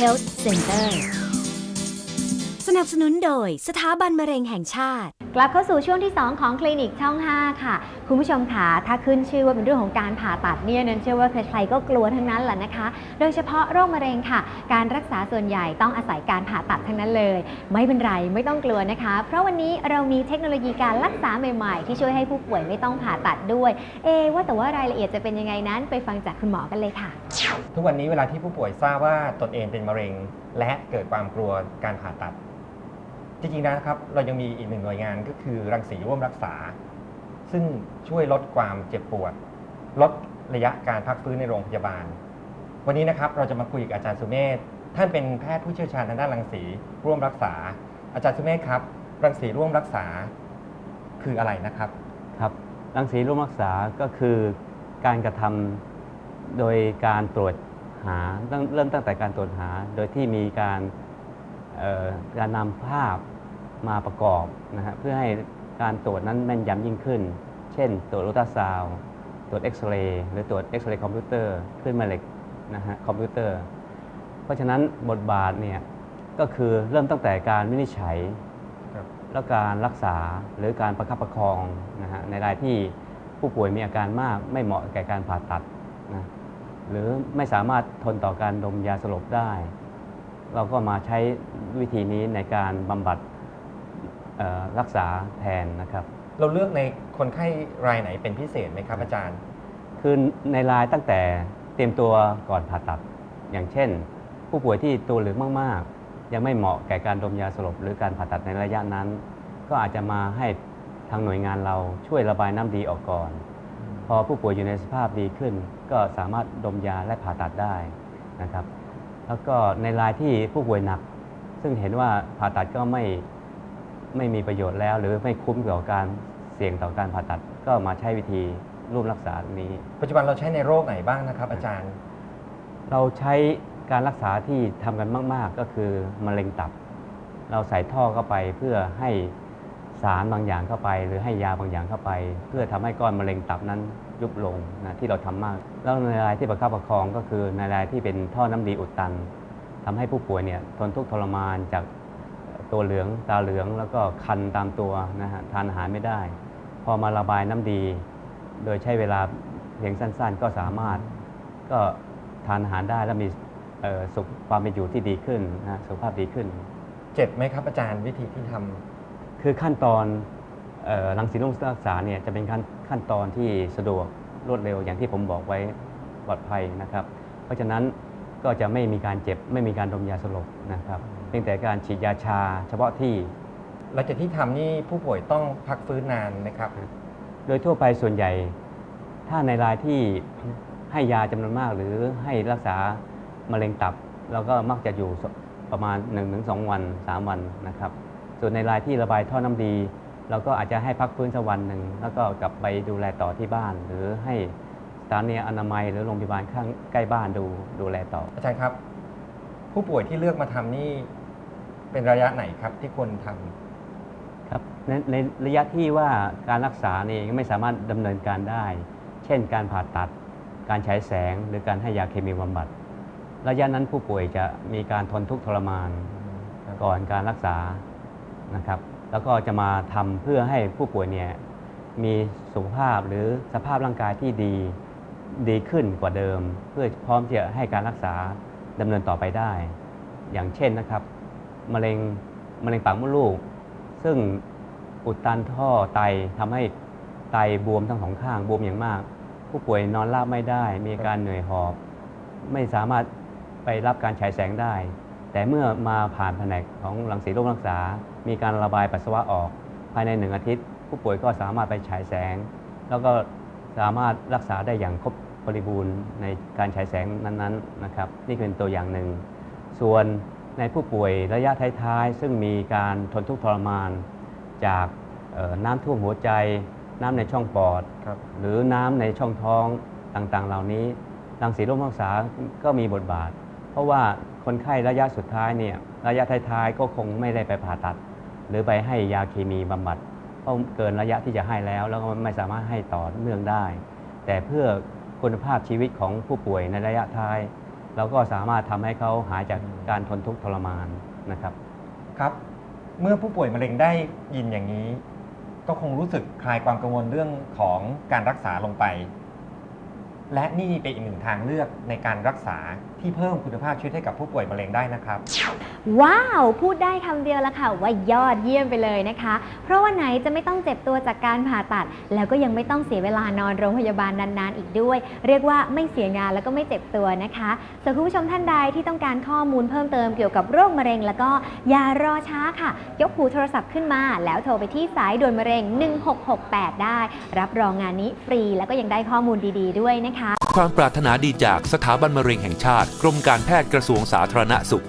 Health Center สนับสนุนโดยสถาบันมะเร็งแห่งชาติ กลับเข้าสู่ช่วงที่ 2 ของคลินิกช่อง 5 ค่ะ คุณผู้ชมค่ะถ้าขึ้นชื่อว่าเป็นเรื่องของการผ่าตัดเนี่ยนันเชื่อว่าใครๆก็กลัวทั้งนั้นแหละนะคะ โดยเฉพาะโรคมะเร็งค่ะ การรักษาส่วนใหญ่ต้องอาศัยการผ่าตัดทั้งนั้นเลย ไม่เป็นไรไม่ต้องกลัวนะคะ เพราะวันนี้เรามีเทคโนโลยีการรักษาใหม่ๆ ที่ช่วยให้ผู้ป่วยไม่ต้องผ่าตัดด้วย เอ ว่าแต่ว่ารายละเอียดจะเป็นยังไงนั้น ไปฟังจากคุณหมอกันเลยค่ะ ทุกวันนี้เวลาที่ผู้ป่วยทราบว่าตนเองเป็นมะเร็ง และเกิดความกลัวการผ่าตัด จริงๆนะครับเรายังมีอีกหนึ่งหน่วยงานก็คือรังสีร่วมรักษา ซึ่งช่วยลดความเจ็บปวด ลดระยะการพักฟื้นในโรงพยาบาล วันนี้นะครับเราจะมาคุยกับอาจารย์สุเมธท่านเป็นแพทย์ผู้เชี่ยวชาญทางด้านรังสีร่วมรักษา อาจารย์สุเมธครับ รังสีร่วมรักษาคืออะไรนะครับครับรังสีร่วมรักษาก็คือการกระทำโดยการตรวจหาเริ่มตั้งแต่การตรวจหา โดยที่มีการการนำภาพ มาประกอบนะฮะเพื่อให้การตรวจนั้นแม่นยำยิ่งขึ้น เช่น ตรวจอัลตราซาวด์ตรวจเอ็กซเรย์หรือตรวจเอ็กซเรย์คอมพิวเตอร์ขึ้นแม่เหล็กนะฮะคอมพิวเตอร์ เพราะฉะนั้นบทบาทเนี่ยก็คือเริ่มตั้งแต่การวินิจฉัยครับแล้วการรักษาหรือการประคับประคองนะฮะในรายที่ผู้ป่วยมีอาการมากไม่เหมาะแก่การผ่าตัดนะหรือไม่สามารถทนต่อการดมยาสลบได้ เราก็มาใช้วิธีนี้ในการบำบัดเอ่อ รักษาแทนนะครับ เราเลือกในคนไข้รายไหนเป็นพิเศษไหมครับอาจารย์ คือในรายตั้งแต่เตรียมตัวก่อนผ่าตัด อย่างเช่น ผู้ป่วยที่ตัวเหลืองมากๆ ยังไม่เหมาะแก่การดมยาสลบหรือการผ่าตัดในระยะนั้น ก็อาจจะมาให้ทางหน่วยงานเราช่วยระบายน้ำดีออกก่อน พอผู้ป่วยอยู่ในสภาพดีขึ้น ก็สามารถดมยาและผ่าตัดได้นะครับ แล้วก็ในรายที่ผู้ป่วยหนัก ซึ่งเห็นว่าผ่าตัดก็ไม่ ไม่มีประโยชน์แล้ว หรือไม่คุ้มกับการเสี่ยงต่อการผ่าตัด ก็มาใช้วิธีร่วมรักษานี้ ปัจจุบันเราใช้ในโรคไหนบ้างนะครับ อาจารย์ เราใช้การรักษาที่ทำกันมาก ๆ ก็คือมะเร็งตับ เราใส่ท่อเข้าไปเพื่อให้สารบางอย่างเข้าไป หรือให้ยาบางอย่างเข้าไป เพื่อทำให้ก้อนมะเร็งตับนั้นยุบลงนะที่เราทำมาก แล้วในรายที่ประคับประคองก็คือในรายที่เป็นท่อน้ำดีอุดตันทำให้ผู้ป่วยเนี่ยทนทุกข์ทรมานจาก ตัวเหลืองตาเหลืองแล้วก็คันตามตัวนะฮะทานอาหารไม่ได้ พอมาระบายน้ำดี โดยใช้เวลาเพียงสั้นๆ ก็สามารถก็ทานอาหารได้และมีเอ่อสุขความเป็นอยู่ที่ดีขึ้นนะฮะสุขภาพดีขึ้น เจ็บไหมครับอาจารย์วิธีที่ทำคือขั้นตอนเอ่อรังสีร่วมรักษาเนี่ยจะเป็นขั้นขั้นตอนที่สะดวกรวดเร็วอย่างที่ผมบอกไว้ปลอดภัยนะครับ เพราะฉะนั้น ก็จะไม่มีการเจ็บไม่มีการดมยาสลบนะครับเพียงแต่การฉีดยาชาเฉพาะที่ หลังจากที่ทำนี่ผู้ป่วยต้องพักฟื้นนานไหมครับ โดยทั่วไปส่วนใหญ่ ถ้าในรายที่ให้ยาจำนวนมากหรือให้รักษามะเร็งตับเราก็มักจะอยู่ประมาณ 1-2 วัน 3 วันนะครับ ส่วนในรายที่ระบายท่อน้ำดี เราก็อาจจะให้พักฟื้นสักวันหนึ่งแล้วก็กลับไปดูแลต่อที่บ้านหรือให้ สถานีอนามัยหรือโรงพยาบาลข้างใกล้บ้านดูดูแลต่อ อาจารย์ครับ ผู้ป่วยที่เลือกมาทำนี่เป็นระยะไหนครับที่ควรทำครับในในระยะที่ว่าการรักษานี่ยังไม่สามารถดำเนินการได้ เช่น การผ่าตัด การฉายแสง หรือการให้ยาเคมีบำบัด ระยะนั้นผู้ป่วยจะมีการทนทุกข์ทรมานครับก่อนการรักษานะครับ แล้วก็จะมาทำเพื่อให้ผู้ป่วยเนี่ยมีสุขภาพหรือสภาพร่างกายที่ดี ดีขึ้นกว่าเดิม เพื่อพร้อมที่จะให้การรักษาดำเนินต่อไปได้ อย่างเช่นนะครับมะเร็งมะเร็งปากมดลูก ซึ่งอุดตันท่อไตทำให้ไตบวมทั้งสองข้างบวมอย่างมาก ผู้ป่วยนอนราบไม่ได้ มีอาการเหนื่อยหอบ ไม่สามารถไปรับการฉายแสงได้ แต่เมื่อมาผ่านแผนกของรังสีโรครักษา มีการระบายปัสสาวะออก ภายในหนึ่งอาทิตย์ ผู้ป่วยก็สามารถไปฉายแสง แล้วก็ สามารถรักษาได้อย่างครบบริบูรณ์ในการฉายแสงนั้นๆนะครับนี่เป็นตัวอย่างหนึ่ง ส่วนในผู้ป่วยระยะท้ายๆ ซึ่งมีการทนทุกข์ทรมาน จากเอ่อน้ำท่วมหัวใจ น้ำในช่องปอดครับหรือน้ำในช่องท้องต่างๆ เหล่านี้รังสีร่วมรักษาก็มีบทบาท เพราะว่าคนไข้ระยะสุดท้ายเนี่ยระยะท้ายๆ ก็คงไม่ได้ไปผ่าตัด หรือไปให้ยาเคมีบำบัด เพราะเกินระยะที่จะให้แล้ว แล้วก็ไม่สามารถให้ต่อเนื่องได้ แต่เพื่อคุณภาพชีวิตของผู้ป่วยในระยะท้ายแล้วก็สามารถทำให้เขาหายจากการทนทุกข์ทรมานนะครับ ครับ เมื่อผู้ป่วยมะเร็งได้ยินอย่างนี้ ก็คงรู้สึกคลายความกังวลเรื่องของการรักษาลงไป และนี่เป็นอีกหนึ่งทางเลือกในการรักษา ที่เพิ่มคุณภาพชีวิตให้กับผู้ป่วยมะเร็งได้นะครับ ว้าว พูดได้คำเดียวแล้วค่ะ ว่ายอดเยี่ยมไปเลยนะคะ เพราะว่าไหนจะไม่ต้องเจ็บตัวจากการผ่าตัด แล้วก็ยังไม่ต้องเสียเวลานอนโรงพยาบาลนานๆ อีกด้วย เรียกว่าไม่เสียงานแล้วก็ไม่เจ็บตัวนะคะส่วนคุณผู้ชมท่านใดที่ต้องการข้อมูลเพิ่มเติมเกี่ยวกับโรคมะเร็ง แล้วก็อย่ารอช้าค่ะ ยกหูโทรศัพท์ขึ้นมา แล้วโทรไปที่สายด่วนมะเร็ง 1668 ได้ รับรองงานนี้ฟรีแล้วก็ยังได้ข้อมูลดี ๆ ด้วยนะคะ ความปรารถนาดีจากสถาบันมะเร็งแห่งชาติกรมการแพทย์กระทรวงสาธารณสุข